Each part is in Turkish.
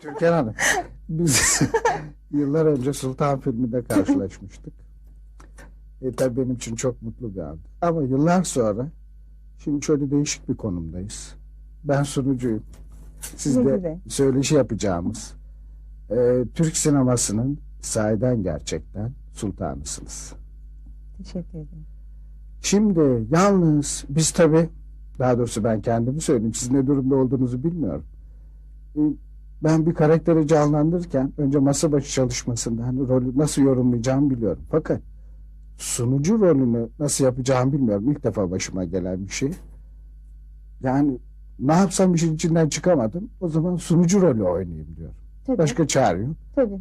Türkan Hanım, biz yıllar önce Sultan filminde karşılaşmıştık. E tabi benim için çok mutlu bir andı. Ama yıllar sonra şimdi şöyle değişik bir konumdayız. Ben sunucuyum. Siz Ne de güzel. söyleşi yapacağımız e, Türk sinemasının sahiden gerçekten sultanısınız. Teşekkür ederim. Şimdi yalnız biz tabii daha doğrusu ben kendimi söyleyeyim. Siz ne durumda olduğunuzu bilmiyorum. Ee, Ben bir karakteri canlandırırken önce masa başı çalışmasında hani rolü nasıl yorumlayacağımı biliyorum. Fakat sunucu rolünü nasıl yapacağımı bilmiyorum. İlk defa başıma gelen bir şey. Yani ne yapsam işin içinden çıkamadım. O zaman sunucu rolü oynayayım diyorum. Tabii, Başka çare yok. tabii.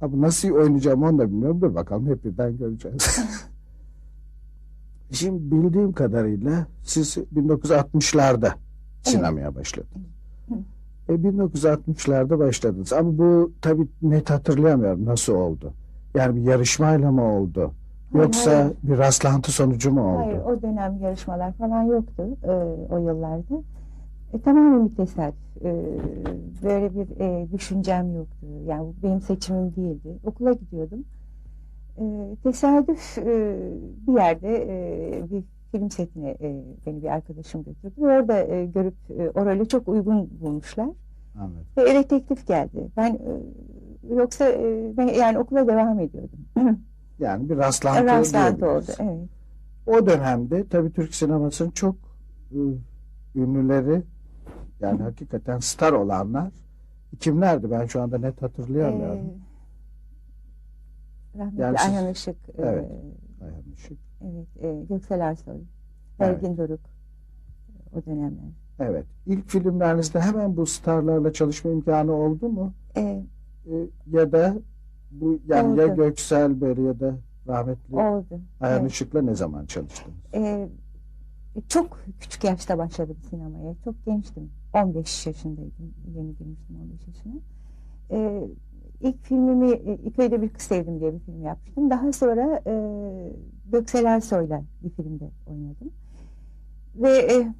Ama nasıl oynayacağım onu da bilmiyorum. Dur bakalım hep birden göreceğiz. Şimdi bildiğim kadarıyla siz 1960'larda sinemaya başladınız. E, 1960'larda başladınız. Ama bu tabii net hatırlayamıyorum nasıl oldu. Yani bir yarışmayla mı oldu? Yoksa hayır. bir rastlantı sonucu mu oldu? Hayır, o dönem yarışmalar falan yoktu e, o yıllarda. E, tamamen bir tesadüf. E, böyle bir e, düşüncem yoktu. Yani bu benim seçimim değildi. Okula gidiyordum. E, tesadüf e, bir yerde e, bir film setine e, beni bir arkadaşım götürdü. Orada e, görüp e, o role çok uygun bulmuşlar. Anladım. Ve eve teklif geldi. Ben e, yoksa e, ben yani okula devam ediyordum. Yani bir rastlantı, Rastlantı oldu. Evet. O dönemde tabii Türk sinemasının çok e, ünlüleri yani hakikaten star olanlar kimlerdi? Ben şu anda net hatırlayamıyorum. Ee, rahmetli Yani siz- Ayhan Işık, e, Evet. Ayhan Işık. evet, e, Göksel Ersoy, Evet. Belgin Doruk o dönemler. Evet. İlk filmlerinizde hemen bu starlarla çalışma imkanı oldu mu? E, E, ya da bu yani ya Oldu. Göksel Bey ya da rahmetli oldu. Ayhan Evet. Işık'la ne zaman çalıştınız? E, çok küçük yaşta başladım sinemaya. Çok gençtim. 15 yaşındaydım. Yeni girmiştim 15 yaşına. E, ilk filmimi e, İki Öyle Bir Kız Sevdim diye bir film yapmıştım. Daha sonra e, Göksel Ersoy'la bir filmde oynadım. Ve e,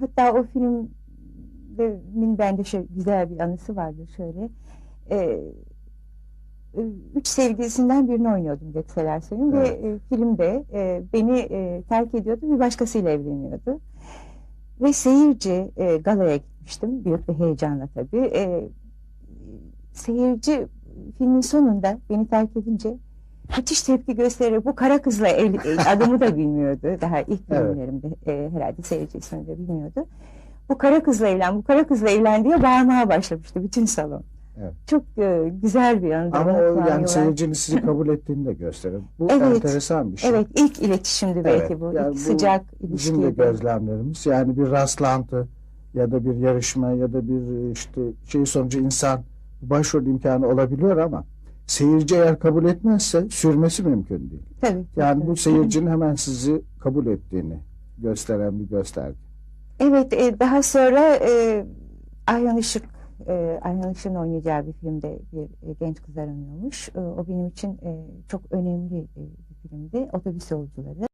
hatta o filmin bende şöyle güzel bir anısı vardır şöyle. E, e, üç sevgilisinden birini oynuyordum Göksel Ersoy'un Evet. ve e, filmde e, beni e, terk ediyordu bir başkasıyla evleniyordu. Ve seyirci e, galaya gitmiştim büyük bir heyecanla tabii. E, seyirci filmin sonunda beni terk edince müthiş tepki göstererek bu kara kızla ev, e, adımı da bilmiyordu. Daha ilk Evet. bölümlerimde e, herhalde seyirci ismini de bilmiyordu. Bu kara kızla evlen, bu kara kızla evlen diye bağırmaya başlamıştı bütün salon. Evet. Çok e, güzel bir anıdır. Ama o yani seyircinin sizi kabul ettiğini de gösterir. Bu Evet. enteresan bir şey. Evet ilk iletişimdi belki Evet, bu. yani ilk bu sıcak Bizim de gözlemlerimiz yani bir rastlantı ya da bir yarışma ya da bir işte şey sonucu insan başrol imkanı olabiliyor ama seyirci eğer kabul etmezse sürmesi mümkün değil. Tabii, Yani tabii. bu seyircinin hemen sizi kabul ettiğini gösteren bir gösterge. Evet, e, daha sonra e, Ayhan Işık, e, Ayhan Işık'ın oynayacağı bir filmde bir e, genç kız aranıyormuş. E, o benim için e, çok önemli e, bir filmdi. Otobüs yolcuları.